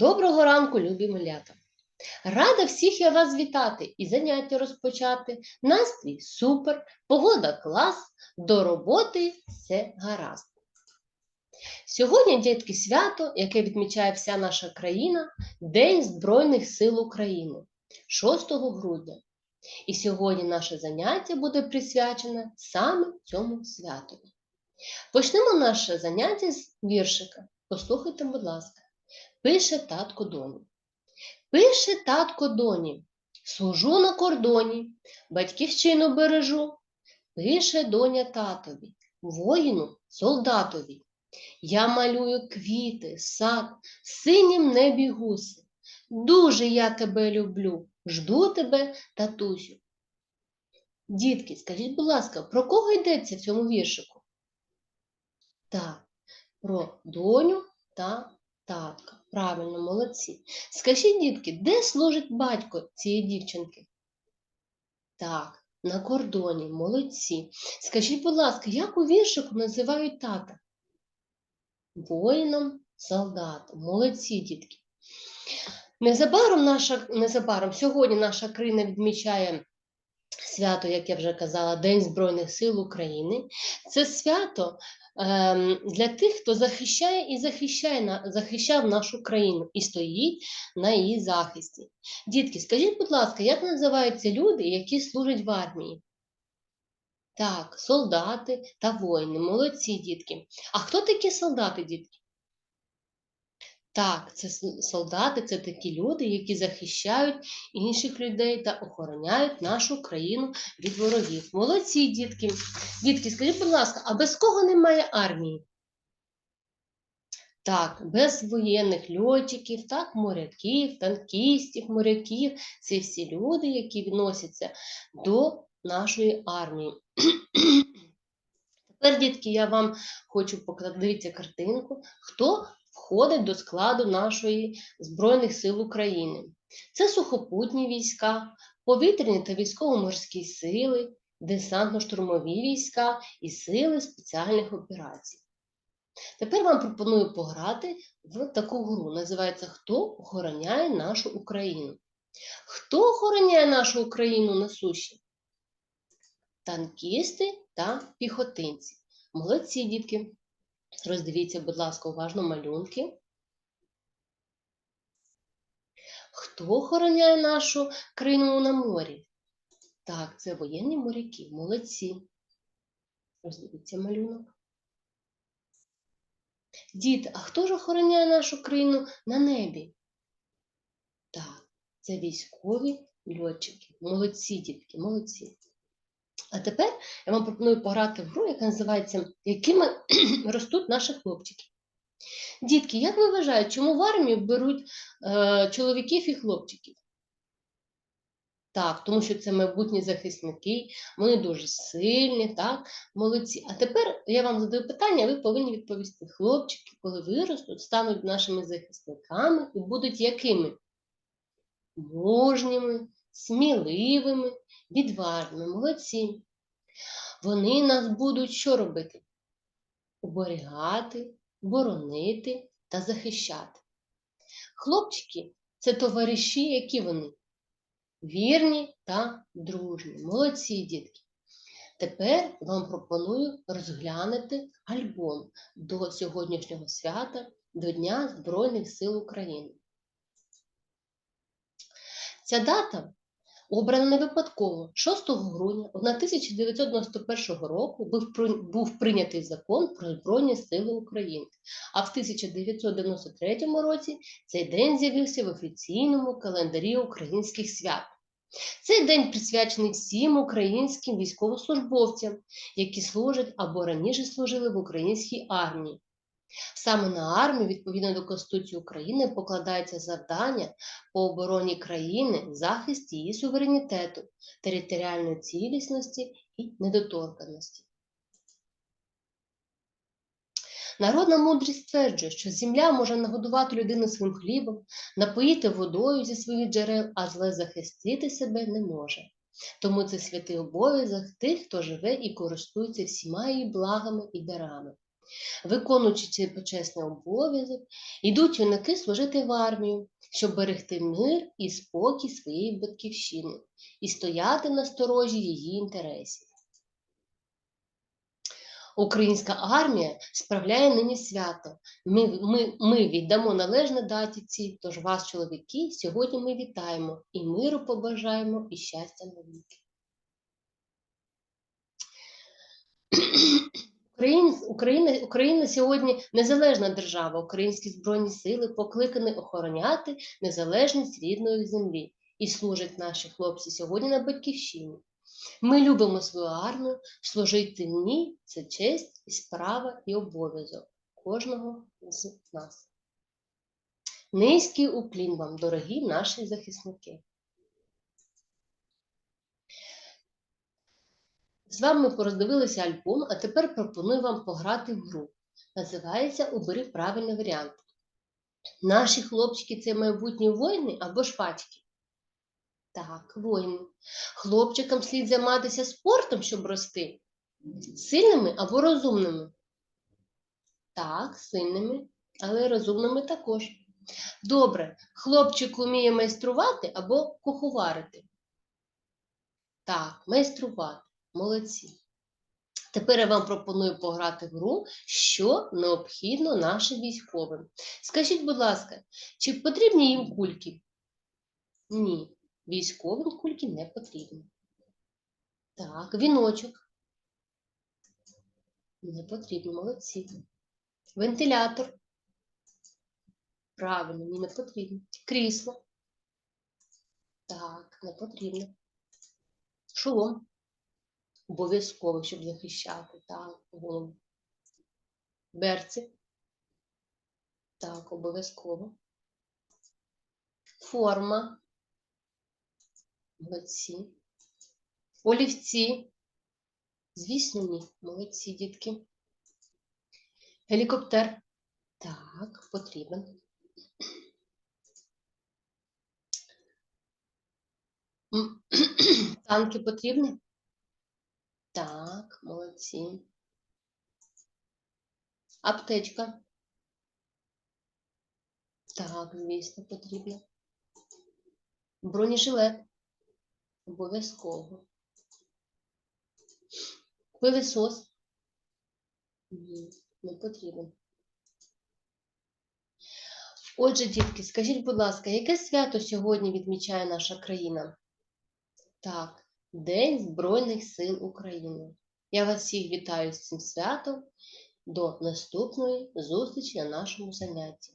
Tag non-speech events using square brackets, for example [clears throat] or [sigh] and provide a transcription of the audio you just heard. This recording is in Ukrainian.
Доброго ранку, любі малята! Рада всіх я вас вітати і заняття розпочати. Настрій супер, погода клас, до роботи все гаразд. Сьогодні, дітки, свято, яке відмічає вся наша країна, День Збройних сил України, 6 грудня. І сьогодні наше заняття буде присвячене саме цьому святу. Почнемо наше заняття з віршика. Послухайте, будь ласка. Пише татко доні. Пише татко доні. Служу на кордоні, батьківщину бережу. Пише доня татові, воїну, солдатові. Я малюю квіти, сад, синім небі гуси. Дуже я тебе люблю, жду тебе, татусю. Дітки, скажіть, будь ласка, про кого йдеться в цьому віршику? Так, про доню та татка. Правильно, молодці. Скажіть, дітки, де служить батько цієї дівчинки? Так, на кордоні, молодці. Скажіть, будь ласка, як у віршику називають тата? Воїном, солдатом. Молодці, дітки. Незабаром наша, незабаром сьогодні наша країна відмічає свято, як я вже казала, День Збройних сил України. Це свято для тих, хто захищає і захищає, захищав нашу країну і стоїть на її захисті. Дітки, скажіть, будь ласка, як називаються люди, які служать в армії? Так, солдати та воїни. Молодці, дітки. А хто такі солдати, дітки? Так, це солдати, це такі люди, які захищають інших людей та охороняють нашу країну від ворогів. Молодці, дітки. Дітки, скажіть, будь ласка, а без кого немає армії? Так, без воєнних льотчиків, так, моряків, танкістів, моряків. Це всі люди, які відносяться до нашої армії. Тепер, дітки, я вам хочу показати, дивіться картинку, хто входить до складу нашої Збройних сил України. Це сухопутні війська, повітряні та військово-морські сили, десантно-штурмові війська і сили спеціальних операцій. Тепер вам пропоную пограти в таку гру. Називається Хто охороняє нашу Україну? Хто охороняє нашу Україну на суші? Танкісти та піхотинці. Молодці, дітки. Роздивіться, будь ласка, уважно малюнки. Хто охороняє нашу країну на морі? Так, це воєнні моряки. Молодці. Роздивіться малюнок. Діти, а хто ж охороняє нашу країну на небі? Так, це військові льотчики. Молодці, дітки, молодці. А тепер я вам пропоную пограти в гру, яка називається Якими [clears throat] ростуть наші хлопчики. Дітки, як ви вважаєте, чому в армію беруть е, чоловіків і хлопчиків? Так, тому що це майбутні захисники, вони дуже сильні, так, молодці. А тепер я вам задаю питання, ви повинні відповісти. Хлопчики, коли виростуть, стануть нашими захисниками і будуть якими? Мужніми, сміливими, відважними, молодці. Вони нас будуть що робити? Оберігати, боронити та захищати. Хлопчики це товариші, які вони? Вірні та дружні. Молодці, дітки. Тепер вам пропоную розглянути альбом до сьогоднішнього свята, до Дня Збройних сил України. Ця дата обрана не випадково. 6 грудня 1991 року був прийнятий закон про Збройні Сили України, а в 1993 році цей день з'явився в офіційному календарі українських свят. Цей день присвячений всім українським військовослужбовцям, які служать або раніше служили в українській армії. Саме на армію, відповідно до Конституції України, покладається завдання по обороні країни, захисті її суверенітету, територіальної цілісності і недоторканності. Народна мудрість стверджує, що земля може нагодувати людину своїм хлібом, напоїти водою зі своїх джерел, а зле захистити себе не може. Тому це святий обов'язок тих, хто живе і користується всіма її благами і дарами. Виконуючи цей почесний обов'язок, йдуть юнаки служити в армію, щоб берегти мир і спокій своєї батьківщини і стояти на сторожі її інтересів. Українська армія справляє нині свято. Ми, ми, ми віддамо належне даті цій, тож вас, чоловіки, сьогодні ми вітаємо і миру побажаємо, і щастя навіки. Україн, Україна, Україна сьогодні незалежна держава. Українські збройні сили покликані охороняти незалежність рідної землі. І служать наші хлопці сьогодні на батьківщині. Ми любимо свою армію, служити в ній це честь і справа і обов'язок кожного з нас. Низький уклін вам, дорогі наші захисники. З вами пороздивилися альбом, а тепер пропоную вам пограти в гру. Називається Убери правильний варіант. Наші хлопчики це майбутні воїни або шпачки. Так, воїни. Хлопчикам слід займатися спортом, щоб рости. Сильними або розумними? Так, сильними, але розумними також. Добре, хлопчик вміє майструвати або куховарити. Так, майструвати. Молодці. Тепер я вам пропоную пограти в гру, що необхідно нашим військовим. Скажіть, будь ласка, чи потрібні їм кульки? Ні, військовим кульки не потрібні. Так, віночок. Не потрібно, молодці. Вентилятор. Правильно, ні, не потрібно. Крісло. Так, не потрібно. Шолом. Обов'язково, щоб захищати так, голову. Берці. Так, обов'язково. Форма. Молодці. Олівці. Звісно, ні. Молодці, дітки. Гелікоптер. Так, потрібен. [clears throat] Танки потрібні? Так, молодці. Аптечка. Так, звісно, потрібно. Бронежилет. Обов'язково. Пилисос. Не потрібен. Отже, дітки, скажіть, будь ласка, яке свято сьогодні відмічає наша країна? Так, День Збройних сил України. Я вас всіх вітаю з цим святом. До наступної зустрічі на нашому занятті.